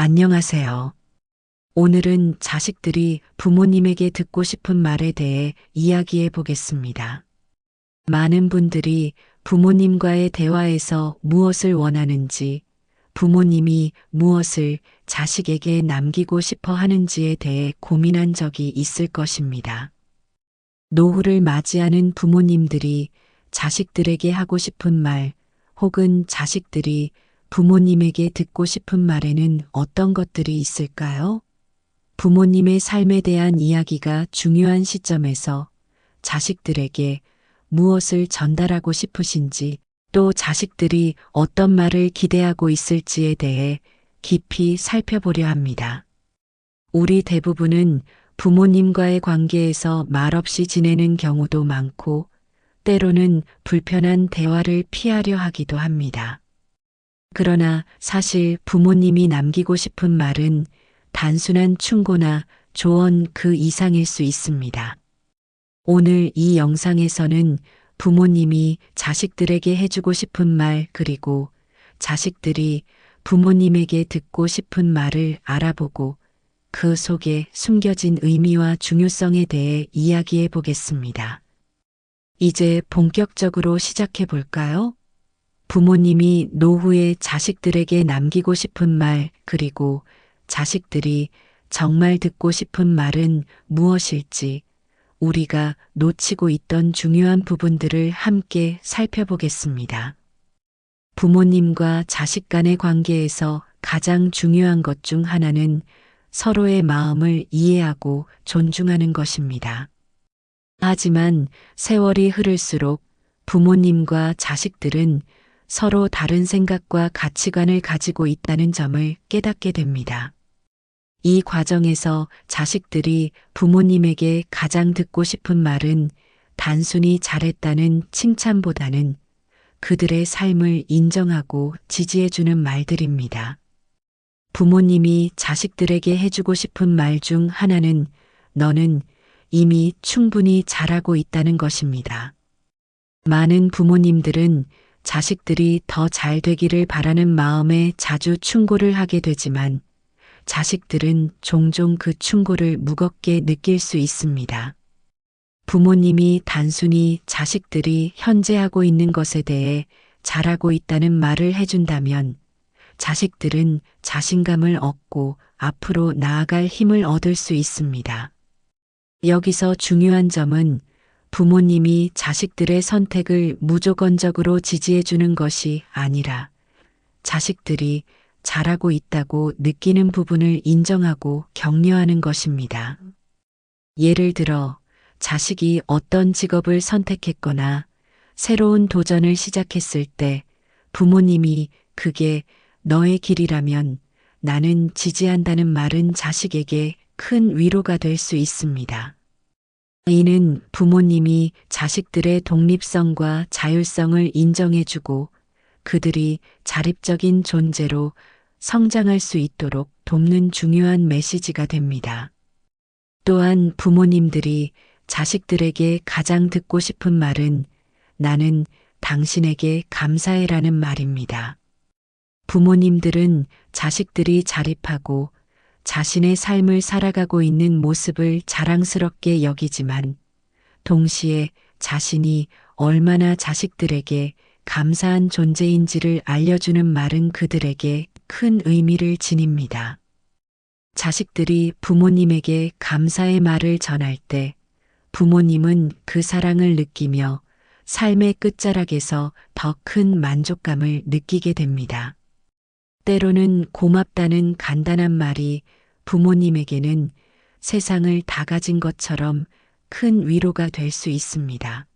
안녕하세요. 오늘은 자식들이 부모님에게 듣고 싶은 말에 대해 이야기해 보겠습니다. 많은 분들이 부모님과의 대화에서 무엇을 원하는지, 부모님이 무엇을 자식에게 남기고 싶어 하는지에 대해 고민한 적이 있을 것입니다. 노후를 맞이하는 부모님들이 자식들에게 하고 싶은 말, 혹은 자식들이 부모님에게 듣고 싶은 말에는 어떤 것들이 있을까요? 부모님의 삶에 대한 이야기가 중요한 시점에서 자식들에게 무엇을 전달하고 싶으신지 또 자식들이 어떤 말을 기대하고 있을지에 대해 깊이 살펴보려 합니다. 우리 대부분은 부모님과의 관계에서 말없이 지내는 경우도 많고 때로는 불편한 대화를 피하려 하기도 합니다. 그러나 사실 부모님이 남기고 싶은 말은 단순한 충고나 조언 그 이상일 수 있습니다. 오늘 이 영상에서는 부모님이 자식들에게 해주고 싶은 말 그리고 자식들이 부모님에게 듣고 싶은 말을 알아보고 그 속에 숨겨진 의미와 중요성에 대해 이야기해 보겠습니다. 이제 본격적으로 시작해 볼까요? 부모님이 노후에 자식들에게 남기고 싶은 말, 그리고 자식들이 정말 듣고 싶은 말은 무엇일지 우리가 놓치고 있던 중요한 부분들을 함께 살펴보겠습니다. 부모님과 자식 간의 관계에서 가장 중요한 것 중 하나는 서로의 마음을 이해하고 존중하는 것입니다. 하지만 세월이 흐를수록 부모님과 자식들은 서로 다른 생각과 가치관을 가지고 있다는 점을 깨닫게 됩니다. 이 과정에서 자식들이 부모님에게 가장 듣고 싶은 말은 단순히 잘했다는 칭찬보다는 그들의 삶을 인정하고 지지해주는 말들입니다. 부모님이 자식들에게 해주고 싶은 말 중 하나는 너는 이미 충분히 잘하고 있다는 것입니다. 많은 부모님들은 자식들이 더 잘 되기를 바라는 마음에 자주 충고를 하게 되지만 자식들은 종종 그 충고를 무겁게 느낄 수 있습니다. 부모님이 단순히 자식들이 현재 하고 있는 것에 대해 잘하고 있다는 말을 해준다면 자식들은 자신감을 얻고 앞으로 나아갈 힘을 얻을 수 있습니다. 여기서 중요한 점은 부모님이 자식들의 선택을 무조건적으로 지지해 주는 것이 아니라 자식들이 잘하고 있다고 느끼는 부분을 인정하고 격려하는 것입니다. 예를 들어 자식이 어떤 직업을 선택했거나 새로운 도전을 시작했을 때 부모님이 그게 너의 길이라면 나는 지지한다는 말은 자식에게 큰 위로가 될 수 있습니다. 이는 부모님이 자식들의 독립성과 자율성을 인정해주고 그들이 자립적인 존재로 성장할 수 있도록 돕는 중요한 메시지가 됩니다. 또한 부모님들이 자식들에게 가장 듣고 싶은 말은 나는 당신에게 감사해라는 말입니다. 부모님들은 자식들이 자립하고 자신의 삶을 살아가고 있는 모습을 자랑스럽게 여기지만 동시에 자신이 얼마나 자식들에게 감사한 존재인지를 알려주는 말은 그들에게 큰 의미를 지닙니다. 자식들이 부모님에게 감사의 말을 전할 때 부모님은 그 사랑을 느끼며 삶의 끝자락에서 더 큰 만족감을 느끼게 됩니다. 때로는 고맙다는 간단한 말이 부모님에게는 세상을 다 가진 것처럼 큰 위로가 될 수 있습니다.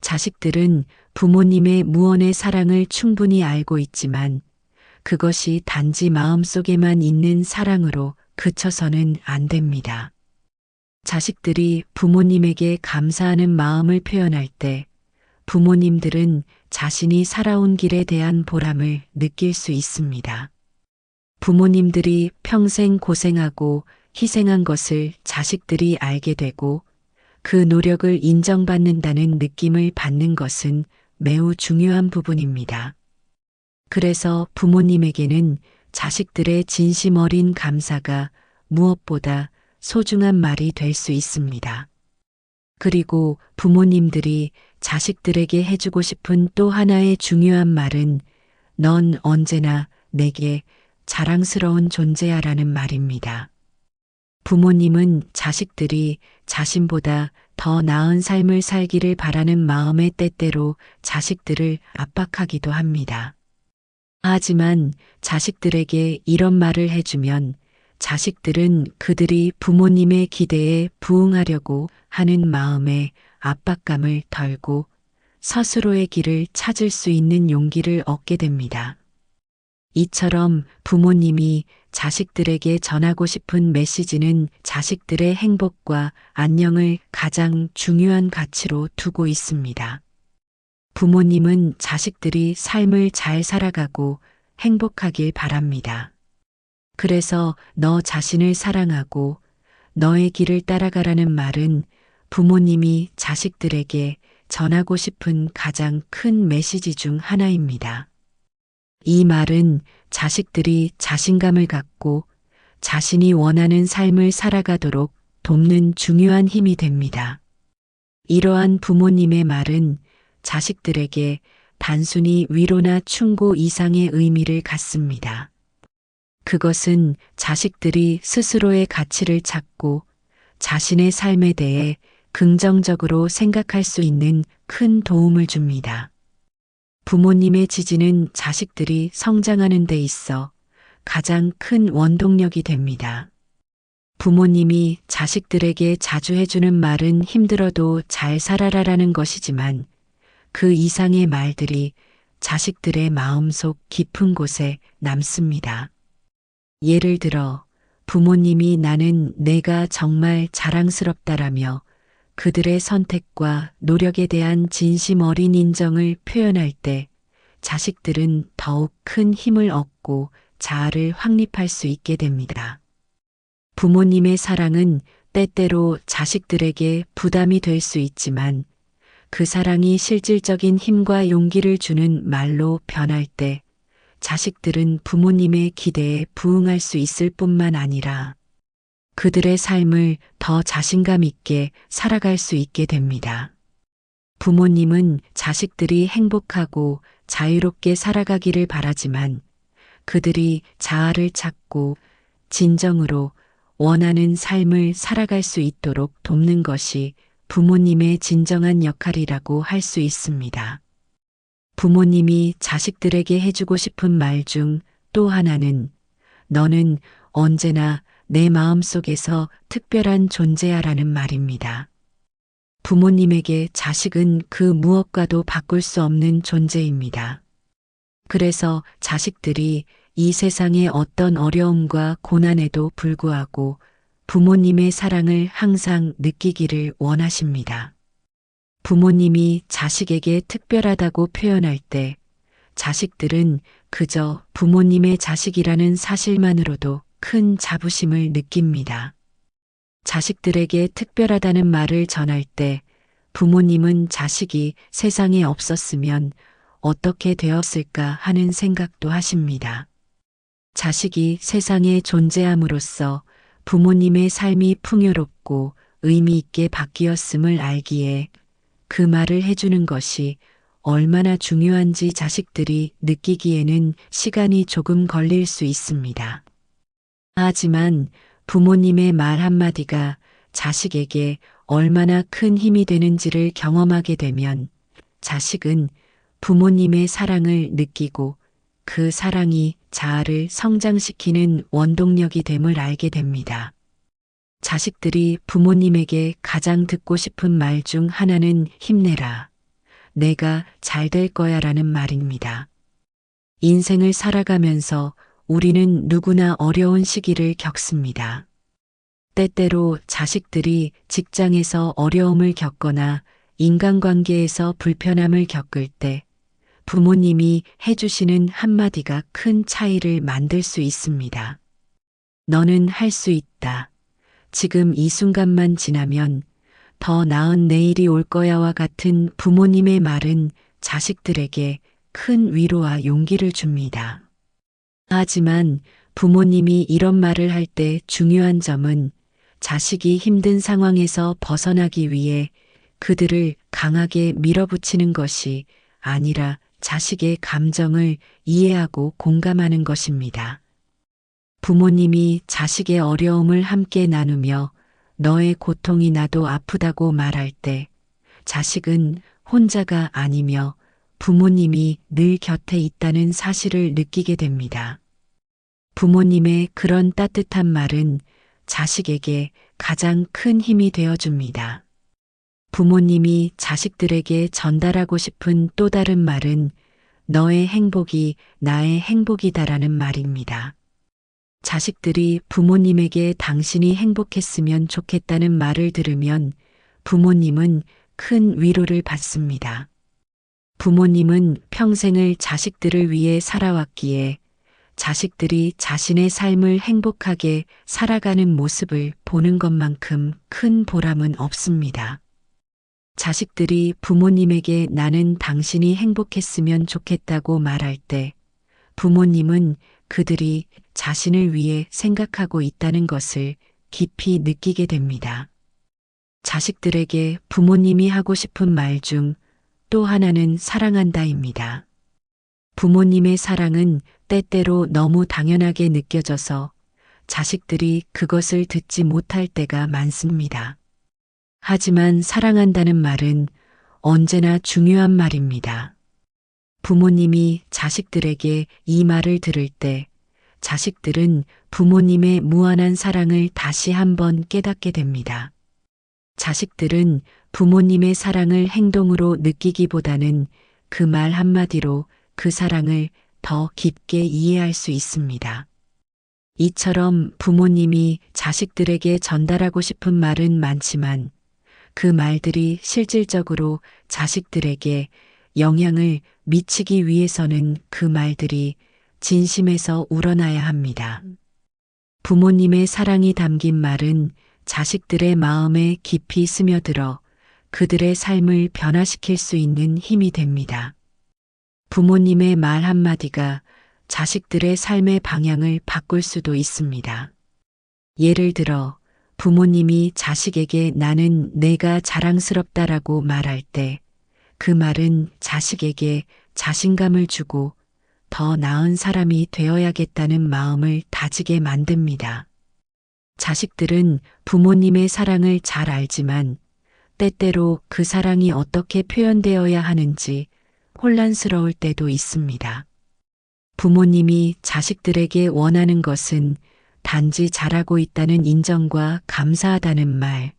자식들은 부모님의 무언의 사랑을 충분히 알고 있지만 그것이 단지 마음속에만 있는 사랑으로 그쳐서는 안 됩니다. 자식들이 부모님에게 감사하는 마음을 표현할 때 부모님들은 자신이 살아온 길에 대한 보람을 느낄 수 있습니다. 부모님들이 평생 고생하고 희생한 것을 자식들이 알게 되고 그 노력을 인정받는다는 느낌을 받는 것은 매우 중요한 부분입니다. 그래서 부모님에게는 자식들의 진심 어린 감사가 무엇보다 소중한 말이 될 수 있습니다. 그리고 부모님들이 자식들에게 해주고 싶은 또 하나의 중요한 말은 넌 언제나 내게 자랑스러운 존재야라는 말입니다. 부모님은 자식들이 자신보다 더 나은 삶을 살기를 바라는 마음에 때때로 자식들을 압박하기도 합니다. 하지만 자식들에게 이런 말을 해주면 자식들은 그들이 부모님의 기대에 부응하려고 하는 마음에 압박감을 덜고 스스로의 길을 찾을 수 있는 용기를 얻게 됩니다. 이처럼 부모님이 자식들에게 전하고 싶은 메시지는 자식들의 행복과 안녕을 가장 중요한 가치로 두고 있습니다. 부모님은 자식들이 삶을 잘 살아가고 행복하길 바랍니다. 그래서 너 자신을 사랑하고 너의 길을 따라가라는 말은 부모님이 자식들에게 전하고 싶은 가장 큰 메시지 중 하나입니다. 이 말은 자식들이 자신감을 갖고 자신이 원하는 삶을 살아가도록 돕는 중요한 힘이 됩니다. 이러한 부모님의 말은 자식들에게 단순히 위로나 충고 이상의 의미를 갖습니다. 그것은 자식들이 스스로의 가치를 찾고 자신의 삶에 대해 긍정적으로 생각할 수 있는 큰 도움을 줍니다. 부모님의 지지는 자식들이 성장하는 데 있어 가장 큰 원동력이 됩니다. 부모님이 자식들에게 자주 해주는 말은 힘들어도 잘 살아라라는 것이지만 그 이상의 말들이 자식들의 마음속 깊은 곳에 남습니다. 예를 들어 부모님이 나는 내가 정말 자랑스럽다라며 그들의 선택과 노력에 대한 진심 어린 인정을 표현할 때 자식들은 더욱 큰 힘을 얻고 자아를 확립할 수 있게 됩니다. 부모님의 사랑은 때때로 자식들에게 부담이 될 수 있지만 그 사랑이 실질적인 힘과 용기를 주는 말로 변할 때 자식들은 부모님의 기대에 부응할 수 있을 뿐만 아니라 그들의 삶을 더 자신감 있게 살아갈 수 있게 됩니다. 부모님은 자식들이 행복하고 자유롭게 살아가기를 바라지만 그들이 자아를 찾고 진정으로 원하는 삶을 살아갈 수 있도록 돕는 것이 부모님의 진정한 역할이라고 할 수 있습니다. 부모님이 자식들에게 해주고 싶은 말 중 또 하나는 너는 언제나 내 마음 속에서 특별한 존재야라는 말입니다. 부모님에게 자식은 그 무엇과도 바꿀 수 없는 존재입니다. 그래서 자식들이 이 세상의 어떤 어려움과 고난에도 불구하고 부모님의 사랑을 항상 느끼기를 원하십니다. 부모님이 자식에게 특별하다고 표현할 때 자식들은 그저 부모님의 자식이라는 사실만으로도 큰 자부심을 느낍니다. 자식들에게 특별하다는 말을 전할 때 부모님은 자식이 세상에 없었으면 어떻게 되었을까 하는 생각도 하십니다. 자식이 세상에 존재함으로써 부모님의 삶이 풍요롭고 의미 있게 바뀌었음을 알기에 그 말을 해주는 것이 얼마나 중요한지 자식들이 느끼기에는 시간이 조금 걸릴 수 있습니다. 하지만 부모님의 말 한마디가 자식에게 얼마나 큰 힘이 되는지를 경험하게 되면 자식은 부모님의 사랑을 느끼고 그 사랑이 자아를 성장시키는 원동력이 됨을 알게 됩니다. 자식들이 부모님에게 가장 듣고 싶은 말 중 하나는 힘내라. 내가 잘 될 거야 라는 말입니다. 인생을 살아가면서 우리는 누구나 어려운 시기를 겪습니다. 때때로 자식들이 직장에서 어려움을 겪거나 인간관계에서 불편함을 겪을 때 부모님이 해주시는 한마디가 큰 차이를 만들 수 있습니다. 너는 할 수 있다. 지금 이 순간만 지나면 더 나은 내일이 올 거야와 같은 부모님의 말은 자식들에게 큰 위로와 용기를 줍니다. 하지만 부모님이 이런 말을 할 때 중요한 점은 자식이 힘든 상황에서 벗어나기 위해 그들을 강하게 밀어붙이는 것이 아니라 자식의 감정을 이해하고 공감하는 것입니다. 부모님이 자식의 어려움을 함께 나누며 너의 고통이 나도 아프다고 말할 때 자식은 혼자가 아니며 부모님이 늘 곁에 있다는 사실을 느끼게 됩니다. 부모님의 그런 따뜻한 말은 자식에게 가장 큰 힘이 되어 줍니다. 부모님이 자식들에게 전달하고 싶은 또 다른 말은 너의 행복이 나의 행복이다라는 말입니다. 자식들이 부모님에게 당신이 행복했으면 좋겠다는 말을 들으면 부모님은 큰 위로를 받습니다. 부모님은 평생을 자식들을 위해 살아왔기에 자식들이 자신의 삶을 행복하게 살아가는 모습을 보는 것만큼 큰 보람은 없습니다. 자식들이 부모님에게 나는 당신이 행복했으면 좋겠다고 말할 때 부모님은 그들이 자신을 위해 생각하고 있다는 것을 깊이 느끼게 됩니다. 자식들에게 부모님이 하고 싶은 말 중 또 하나는 사랑한다입니다. 부모님의 사랑은 때때로 너무 당연하게 느껴져서 자식들이 그것을 듣지 못할 때가 많습니다. 하지만 사랑한다는 말은 언제나 중요한 말입니다. 부모님이 자식들에게 이 말을 들을 때 자식들은 부모님의 무한한 사랑을 다시 한번 깨닫게 됩니다. 자식들은 부모님의 사랑을 행동으로 느끼기보다는 그 말 한마디로 그 사랑을 더 깊게 이해할 수 있습니다. 이처럼 부모님이 자식들에게 전달하고 싶은 말은 많지만 그 말들이 실질적으로 자식들에게 영향을 미치기 위해서는 그 말들이 진심에서 우러나야 합니다. 부모님의 사랑이 담긴 말은 자식들의 마음에 깊이 스며들어 그들의 삶을 변화시킬 수 있는 힘이 됩니다. 부모님의 말 한마디가 자식들의 삶의 방향을 바꿀 수도 있습니다. 예를 들어 부모님이 자식에게 나는 내가 자랑스럽다라고 말할 때 그 말은 자식에게 자신감을 주고 더 나은 사람이 되어야겠다는 마음을 다지게 만듭니다. 자식들은 부모님의 사랑을 잘 알지만 때때로 그 사랑이 어떻게 표현되어야 하는지 혼란스러울 때도 있습니다. 부모님이 자식들에게 원하는 것은 단지 잘하고 있다는 인정과 감사하다는 말,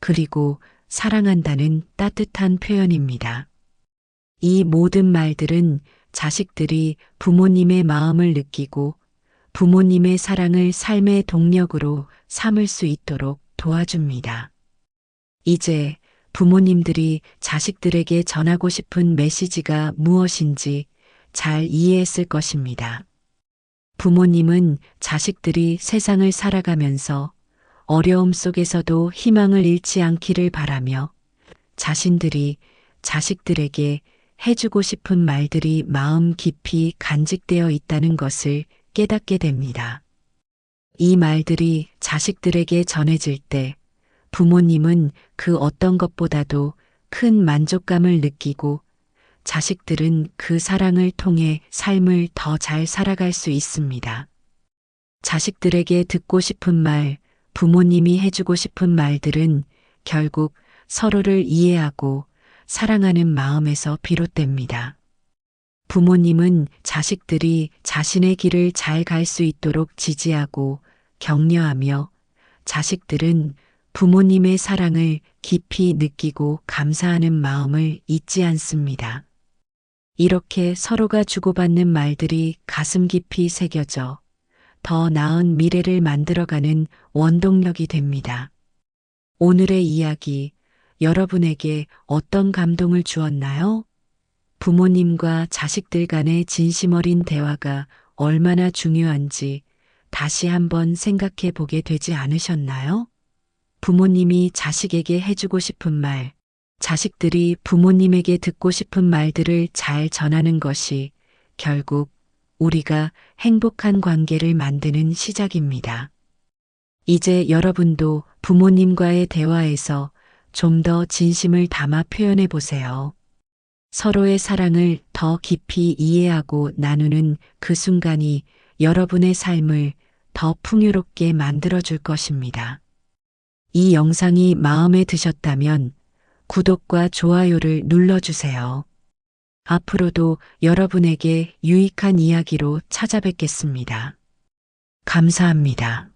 그리고 사랑한다는 따뜻한 표현입니다. 이 모든 말들은 자식들이 부모님의 마음을 느끼고 부모님의 사랑을 삶의 동력으로 삼을 수 있도록 도와줍니다. 이제 부모님들이 자식들에게 전하고 싶은 메시지가 무엇인지 잘 이해했을 것입니다. 부모님은 자식들이 세상을 살아가면서 어려움 속에서도 희망을 잃지 않기를 바라며 자신들이 자식들에게 해주고 싶은 말들이 마음 깊이 간직되어 있다는 것을 깨닫게 됩니다. 이 말들이 자식들에게 전해질 때 부모님은 그 어떤 것보다도 큰 만족감을 느끼고 자식들은 그 사랑을 통해 삶을 더 잘 살아갈 수 있습니다. 자식들에게 듣고 싶은 말, 부모님이 해주고 싶은 말들은 결국 서로를 이해하고 사랑하는 마음에서 비롯됩니다. 부모님은 자식들이 자신의 길을 잘 갈 수 있도록 지지하고 격려하며 자식들은 부모님의 사랑을 깊이 느끼고 감사하는 마음을 잊지 않습니다. 이렇게 서로가 주고받는 말들이 가슴 깊이 새겨져 더 나은 미래를 만들어가는 원동력이 됩니다. 오늘의 이야기 여러분에게 어떤 감동을 주었나요? 부모님과 자식들 간의 진심 어린 대화가 얼마나 중요한지 다시 한번 생각해 보게 되지 않으셨나요? 부모님이 자식에게 해주고 싶은 말, 자식들이 부모님에게 듣고 싶은 말들을 잘 전하는 것이 결국 우리가 행복한 관계를 만드는 시작입니다. 이제 여러분도 부모님과의 대화에서 좀 더 진심을 담아 표현해 보세요. 서로의 사랑을 더 깊이 이해하고 나누는 그 순간이 여러분의 삶을 더 풍요롭게 만들어 줄 것입니다. 이 영상이 마음에 드셨다면 구독과 좋아요를 눌러주세요. 앞으로도 여러분에게 유익한 이야기로 찾아뵙겠습니다. 감사합니다.